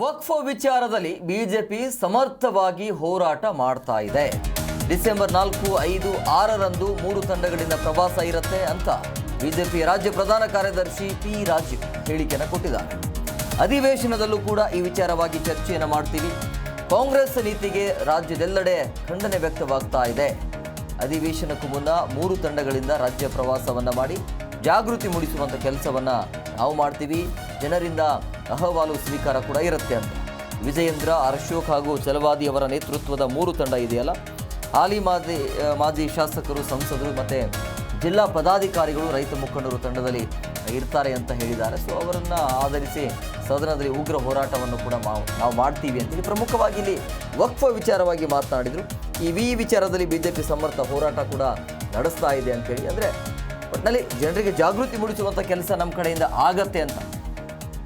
ವಕ್ಫ್ ವಿಚಾರದಲ್ಲಿ ಬಿಜೆಪಿ ಸಮರ್ಥವಾಗಿ ಹೋರಾಟ ಮಾಡ್ತಾ ಇದೆ. ಡಿಸೆಂಬರ್ ನಾಲ್ಕು, ಐದು, ಆರರಂದು ಮೂರು ತಂಡಗಳಿಂದ ಪ್ರವಾಸ ಇರುತ್ತೆ ಅಂತ ಬಿಜೆಪಿ ರಾಜ್ಯ ಪ್ರಧಾನ ಕಾರ್ಯದರ್ಶಿ ಪಿ ರಾಜೀವ್ ಹೇಳಿಕೆಯನ್ನು ಕೊಟ್ಟಿದ್ದಾರೆ. ಅಧಿವೇಶನದಲ್ಲೂ ಕೂಡ ಈ ವಿಚಾರವಾಗಿ ಚರ್ಚೆಯನ್ನು ಮಾಡ್ತೀವಿ. ಕಾಂಗ್ರೆಸ್ ನೀತಿಗೆ ರಾಜ್ಯದೆಲ್ಲೆಡೆ ಖಂಡನೆ ವ್ಯಕ್ತವಾಗ್ತಾ ಇದೆ. ಅಧಿವೇಶನಕ್ಕೂ ಮುನ್ನ ಮೂರು ತಂಡಗಳಿಂದ ರಾಜ್ಯ ಪ್ರವಾಸವನ್ನು ಮಾಡಿ ಜಾಗೃತಿ ಮೂಡಿಸುವಂಥ ಕೆಲಸವನ್ನು ನಾವು ಮಾಡ್ತೀವಿ. ಜನರಿಂದ ಅಹವಾಲು ಸ್ವೀಕಾರ ಕೂಡ ಇರುತ್ತೆ ಅಂತ. ವಿಜಯೇಂದ್ರ, ಅಶೋಕ್ ಹಾಗೂ ಚಲವಾದಿ ಅವರ ನೇತೃತ್ವದ ಮೂರು ತಂಡ ಇದೆಯಲ್ಲ? ಹಾಲಿ ಮಾಜಿ ಮಾಜಿ ಶಾಸಕರು, ಸಂಸದರು ಮತ್ತು ಜಿಲ್ಲಾ ಪದಾಧಿಕಾರಿಗಳು ರೈತ ಮುಖಂಡರು ತಂಡದಲ್ಲಿ ಇರ್ತಾರೆ ಅಂತ ಹೇಳಿದ್ದಾರೆ. ಸೊ ಅವರನ್ನು ಆಧರಿಸಿ ಸದನದಲ್ಲಿ ಉಗ್ರ ಹೋರಾಟವನ್ನು ಕೂಡ ನಾವು ಮಾಡ್ತೀವಿ ಅಂತೇಳಿ ಪ್ರಮುಖವಾಗಿ ಇಲ್ಲಿ ವಕ್ಫ ವಿಚಾರವಾಗಿ ಮಾತನಾಡಿದರು. ಈ ವಿ ವಿಚಾರದಲ್ಲಿ ಬಿ ಜೆ ಪಿ ಸಮರ್ಥ ಹೋರಾಟ ಕೂಡ ನಡೆಸ್ತಾ ಇದೆ ಅಂತೇಳಿ ಅಂದರೆ ಒಟ್ಟಿನಲ್ಲಿ ಜನರಿಗೆ ಜಾಗೃತಿ ಮೂಡಿಸುವಂಥ ಕೆಲಸ ನಮ್ಮ ಕಡೆಯಿಂದ ಆಗತ್ತೆ ಅಂತ.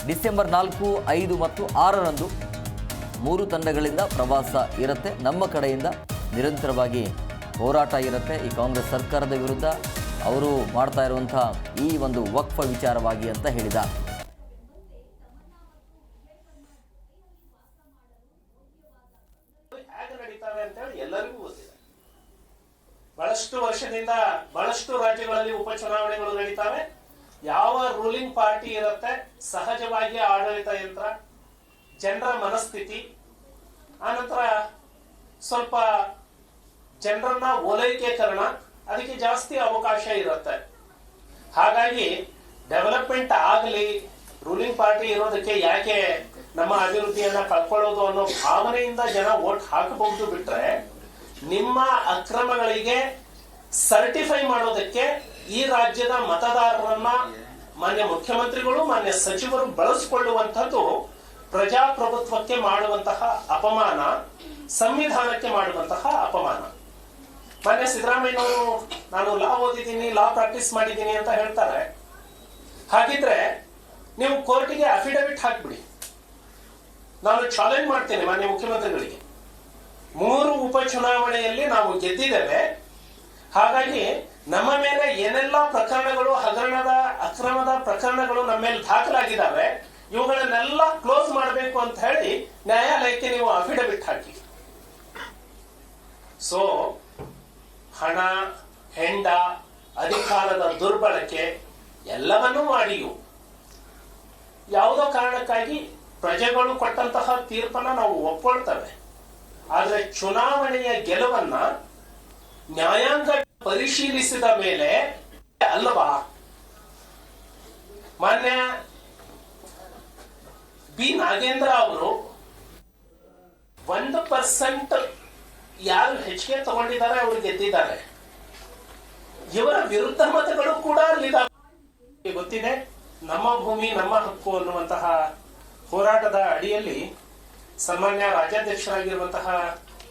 ಡಿಸೆಂಬರ್ ನಾಲ್ಕು, ಐದು ಮತ್ತು ಆರರಂದು ಮೂರು ತಂಡಗಳಿಂದ ಪ್ರವಾಸ ಇರುತ್ತೆ. ನಮ್ಮ ಕಡೆಯಿಂದ ನಿರಂತರವಾಗಿ ಹೋರಾಟ ಇರುತ್ತೆ. ಈ ಕಾಂಗ್ರೆಸ್ ಸರ್ಕಾರದ ವಿರುದ್ಧ ಅವರು ಮಾಡ್ತಾ ಇರುವಂಥ ಈ ಒಂದು ವಕ್ಫ ವಿಚಾರವಾಗಿ ಅಂತ ಹೇಳಿದ್ದಾರೆ ಹೇಗೆ ನಡೀತವೆ ಅಂತ ಹೇಳಿ ಎಲ್ಲರಿಗೂ ಗೊತ್ತಿದೆ. ಬಹಳಷ್ಟು ವರ್ಷದಿಂದ ಬಹಳಷ್ಟು ರಾಜ್ಯಗಳಲ್ಲಿ ಉಪಚುನಾವಣೆಗಳು ನಡೀತಾವೆ. ಯಾವ ರೂಲಿಂಗ್ ಪಾರ್ಟಿ ಇರುತ್ತೆ? ಸಹಜವಾಗಿ ಆಡಳಿತ ಯಂತ್ರ, ಜನರ ಮನಸ್ಥಿತಿ, ಆನಂತರ ಸ್ವಲ್ಪ ಜನರನ್ನ ಓಲೈಕೆಕರಣ ಅದಕ್ಕೆ ಜಾಸ್ತಿ ಅವಕಾಶ ಇರುತ್ತೆ. ಹಾಗಾಗಿ ಡೆವಲಪ್ಮೆಂಟ್ ಆಗಲಿ ರೂಲಿಂಗ್ ಪಾರ್ಟಿ ಇರೋದಕ್ಕೆ ಯಾಕೆ ನಮ್ಮ ಅಭಿವೃದ್ಧಿಯನ್ನ ಕಳ್ಕೊಳ್ಳೋದು ಅನ್ನೋ ಭಾವನೆಯಿಂದ ಜನ ಓಟ್ ಹಾಕಬಹುದು ಬಿಟ್ರೆ, ನಿಮ್ಮ ಅಕ್ರಮಗಳಿಗೆ ಸರ್ಟಿಫೈ ಮಾಡೋದಕ್ಕೆ ಈ ರಾಜ್ಯದ ಮತದಾರರನ್ನ ಮಾನ್ಯ ಮುಖ್ಯಮಂತ್ರಿಗಳು, ಮಾನ್ಯ ಸಚಿವರು ಬಳಸಿಕೊಳ್ಳುವಂಥದ್ದು ಪ್ರಜಾಪ್ರಭುತ್ವಕ್ಕೆ ಮಾಡುವಂತಹ ಅಪಮಾನ, ಸಂವಿಧಾನಕ್ಕೆ ಮಾಡುವಂತಹ ಅಪಮಾನ. ಮಾನ್ಯ ಸಿದ್ದರಾಮಯ್ಯನವರು, ನಾನು ಲಾ ಓದಿದ್ದೀನಿ ಲಾ ಪ್ರಾಕ್ಟೀಸ್ ಮಾಡಿದ್ದೀನಿ ಅಂತ ಹೇಳ್ತಾರೆ. ಹಾಗಿದ್ರೆ ನೀವು ಕೋರ್ಟಿಗೆ ಅಫಿಡವಿಟ್ ಹಾಕ್ಬಿಡಿ. ನಾನು ಚಾಲೆಂಜ್ ಮಾಡ್ತೇನೆ ಮಾನ್ಯ ಮುಖ್ಯಮಂತ್ರಿಗಳಿಗೆ. ಮೂರು ಉಪಚುನಾವಣೆಯಲ್ಲಿ ನಾವು ಗೆದ್ದಿದ್ದೇವೆ. ಹಾಗಾಗಿ ನಮ್ಮ ಮೇಲೆ ಏನೆಲ್ಲ ಪ್ರಕರಣಗಳು, ಹಗರಣದ, ಅಕ್ರಮದ ಪ್ರಕರಣಗಳು ನಮ್ಮ ಮೇಲೆ ದಾಖಲಾಗಿದ್ದಾವೆ ಇವುಗಳನ್ನೆಲ್ಲ ಕ್ಲೋಸ್ ಮಾಡಬೇಕು ಅಂತ ಹೇಳಿ ನ್ಯಾಯಾಲಯಕ್ಕೆ ನೀವು ಅಫಿಡವಿಟ್ ಹಾಕಿ. ಸೊ ಹಣ, ಹೆಂಡ, ಅಧಿಕಾರದ ದುರ್ಬಳಕೆ ಎಲ್ಲವನ್ನೂ ಮಾಡಿಯು. ಯಾವುದೋ ಕಾರಣಕ್ಕಾಗಿ ಪ್ರಜೆಗಳು ಕೊಟ್ಟಂತಹ ತೀರ್ಪನ್ನ ನಾವು ಒಪ್ಕೊಳ್ತೇವೆ. ಆದರೆ ಚುನಾವಣೆಯ ಗೆಲುವನ್ನ ನ್ಯಾಯಾಂಗ ಪರಿಶೀಲಿಸಿದ ಮೇಲೆ, ಅಲ್ಲವಾ? ಮಾನ್ಯ ಬಿ ನಾಗೇಂದ್ರ ಅವರು ಒಂದು ಪರ್ಸೆಂಟ್ ಯಾರು ಹೆಚ್ಚಿಗೆ ತಗೊಂಡಿದ್ದಾರೆ ಅವರು ಗೆದ್ದಿದ್ದಾರೆ. ಇವರ ವಿರುದ್ಧ ಮತಗಳು ಕೂಡ ಅಲ್ಲಿದ್ದಾವೆ. ಗೊತ್ತಿದೆ, ನಮ್ಮ ಭೂಮಿ, ನಮ್ಮ ಹಕ್ಕು ಅನ್ನುವಂತಹ ಹೋರಾಟದ ಅಡಿಯಲ್ಲಿ ಸನ್ಮಾನ್ಯ ರಾಜ್ಯಾಧ್ಯಕ್ಷರಾಗಿರುವಂತಹ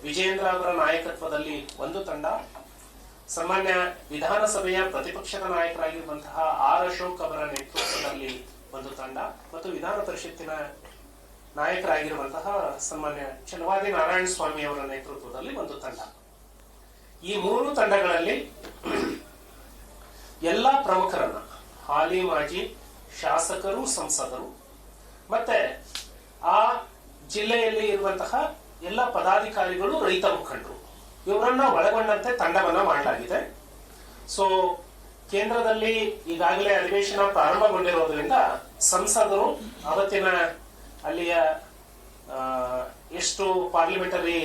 ವಿಜಯೇಂದ್ರ ಅವರ ನಾಯಕತ್ವದಲ್ಲಿ ಒಂದು ತಂಡ ಸನ್ಮಾನ್ಯ ವಿಧಾನಸಭೆಯ ಪ್ರತಿಪಕ್ಷದ ನಾಯಕರಾಗಿರುವಂತಹ ಆರ್ ಅಶೋಕ್ ಅವರ ನೇತೃತ್ವದಲ್ಲಿ ಒಂದು ತಂಡ ಮತ್ತು ವಿಧಾನ ಪರಿಷತ್ತಿನ ನಾಯಕರಾಗಿರುವಂತಹ ಸಾಮಾನ್ಯ ಚಲವಾದಿ ನಾರಾಯಣ ಸ್ವಾಮಿ ಅವರ ನೇತೃತ್ವದಲ್ಲಿ ಒಂದು ತಂಡ. ಈ ಮೂರು ತಂಡಗಳಲ್ಲಿ ಎಲ್ಲ ಪ್ರಮುಖರನ್ನ ಹಾಲಿ ಮಾಜಿ ಶಾಸಕರು, ಸಂಸದರು ಮತ್ತೆ ಆ ಜಿಲ್ಲೆಯಲ್ಲಿ ಇರುವಂತಹ ಎಲ್ಲ ಪದಾಧಿಕಾರಿಗಳು, ರೈತ ಮುಖಂಡರು. ಇವರನ್ನ ಒಳಗೊಂಡಂತೆ ತಂಡವನ್ನ ಮಾಡಲಾಗಿದೆ. ಸೊ ಕೇಂದ್ರದಲ್ಲಿ ಈಗಾಗಲೇ ಅಧಿವೇಶನ ಪ್ರಾರಂಭಗೊಂಡಿರೋದ್ರಿಂದ ಸಂಸದರು ಅವತ್ತಿನ ಅಲ್ಲಿಯ ಎಷ್ಟು ಪಾರ್ಲಿಮೆಂಟರಿ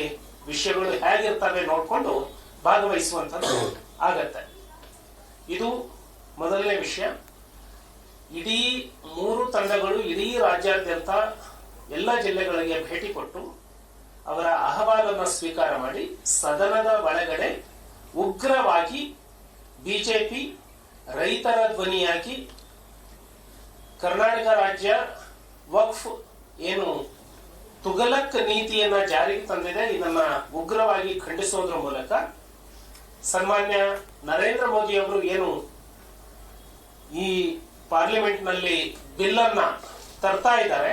ವಿಷಯಗಳು ಹೇಗಿರ್ತವೆ ನೋಡಿಕೊಂಡು ಭಾಗವಹಿಸುವಂಥದ್ದು ಆಗತ್ತೆ. ಇದು ಮೊದಲನೇ ವಿಷಯ. ಇಡೀ ಮೂರು ತಂಡಗಳು ಇಡೀ ರಾಜ್ಯಾದ್ಯಂತ ಎಲ್ಲ ಜಿಲ್ಲೆಗಳಿಗೆ ಭೇಟಿ ಕೊಟ್ಟು ಅವರ ಅಹವಾಲನ್ನು ಸ್ವೀಕಾರ ಮಾಡಿ ಸದನದ ಒಳಗಡೆ ಉಗ್ರವಾಗಿ ಬಿಜೆಪಿ ರೈತರ ಧ್ವನಿಯಾಗಿ ಕರ್ನಾಟಕ ರಾಜ್ಯ ವಕ್ಫ್ ಏನು ತುಗಲಕ್ ನೀತಿಯನ್ನ ಜಾರಿಗೆ ತಂದಿದೆ. ಇದನ್ನ ಉಗ್ರವಾಗಿ ಖಂಡಿಸೋದ್ರ ಮೂಲಕ ಸನ್ಮಾನ್ಯ ನರೇಂದ್ರ ಮೋದಿ ಅವರು ಏನು ಈ ಪಾರ್ಲಿಮೆಂಟ್ನಲ್ಲಿ ಬಿಲ್ ಅನ್ನ ತರ್ತಾ ಇದ್ದಾರೆ.